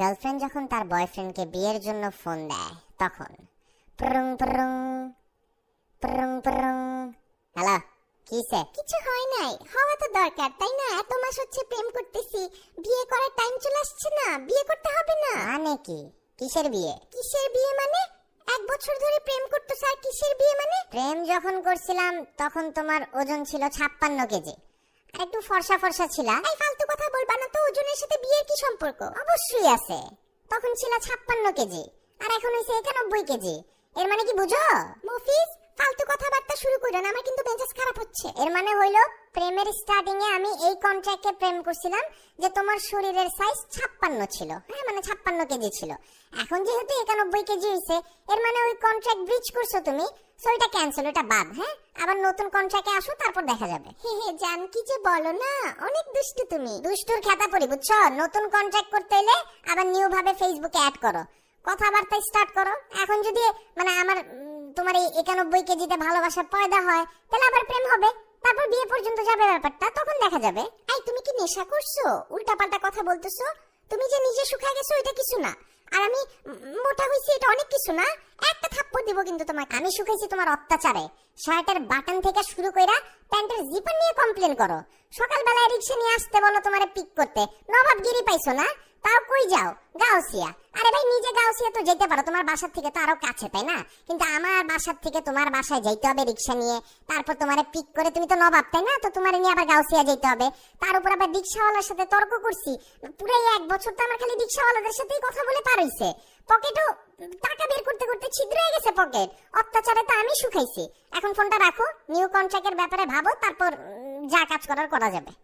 Girlfriend যখন তার বয়ফ্রেন্ডকে বিয়ের জন্য ফোন দেয় তখন প্রং প্রং প্রং প্রং হ্যালো কিসে কিছু হয় নাই। হওয়া তো দরকার তাই না? এত মাস হচ্ছে প্রেম করতেছি বিয়ে করার টাইম চলে আসছে না বিয়ে করতে হবে না। মানে কি? কিসের বিয়ে? কিসের বিয়ে মানে? এক বছর ধরে প্রেম করতো স্যার কিসের বিয়ে মানে? প্রেম যখন করছিলাম তখন তোমার ওজন ছিল ছাপ্পান্ন কেজি। আর একটু ফর্সা ফর্সা ছিলা। এই ফালতু কথা বলবা সম্পর্ক অবশ্যই আছে। তখন ছিল ছাপ্পান্ন কেজি, আর এখন হয়েছে একানব্বই কেজি। এর মানে কি বুঝো? মফিজ, ফালতু কথাবার্তা শুরু করো না, আমার কিন্তু মেজাজ খারাপ হচ্ছে। এর মানে হইল প্রেমের স্টার্টিং এ আমি এই কন্ট্রাক্টে প্রেম করছিলাম যে তোমার শরীরের সাইজ ছাপ্পান্ন ছিল। হ্যাঁ মানে ছাপ্পান্ন কেজি ছিল। এখন যেহেতু একানব্বই কেজি হয়েছে, এর মানে ওই কন্ট্রাক্ট ব্রিচ করছ তুমি সো এটা ক্যান্সেল এটা বাদ হ্যাঁ? আবার নতুন কন্ট্রাক্টে আসো, তারপর দেখা যাবে। হে হে যে বলো না, অনেক দুষ্টু তুমি। দুষ্টুর খেতা পড়ি বুঝছ? নতুন কন্ট্রাক্ট করতে এলে আবার নিউ ভাবে ফেসবুকে অ্যাড করো। কথাবার্তা স্টার্ট করো। এখন যদি মানে আমার তোমার এই একানব্বই কেজিতে ভালোবাসা পয়দা হয়, তাহলে আবার প্রেম হবে। তারপর বিয়ে পর্যন্ত যাবে ব্যাপারটা, তখন দেখা যাবে। এই, তুমি কি নেশা করছ? উল্টাপাল্টা কথা বলতেছো? তুমি যে নিজে শুকায় গেছো, এটা কিছু না। আর আমি মোটা হইছি এটা অনেক কিছু না। একটা থাপ্পড় দিব কিন্তু তোমাকে। আমি শুকাইছি তোমার অত্যাচারে। শার্টের বাটন থেকে শুরু কইরা প্যান্টের জিপার নিয়ে কমপ্লেন করো। সকালবেলায় রিক্সা নিয়ে আসতে বলো তোমারে পিক করতে। নবাবগিরি পাইছো না? তাও কই যাও? গাউসিয়া। আরে ভাই, নিজে গাউসিয়া তো যেতে পারো। তোমার বাসার থেকে তো আরও কাছে, তাই না? কিন্তু আমার বাসার থেকে তোমার বাসায় যাইতে হবে রিক্সা নিয়ে। তারপর তোমারে পিক করে তুমি তো নবাব, তাই না? তো তোমার নিয়ে আবার গাউসিয়া যেতে হবে। তার উপর আবার রিক্সাওয়ালার সাথে তর্ক করছি। পুরাই এক বছর তো আমার খালি রিক্সাওয়ালাদের সাথেই কথা বলে পার হইছে। পকেটও টাকা বের করতে করতে ছিদ্র হয়ে গেছে পকেট অত্যাচারে তো আমি শুকাইছি। এখন ফোনটা রাখো নিউ কন্ট্রাক্টের ব্যাপারে ভাবো, তারপর যা কাজ করার করা যাবে।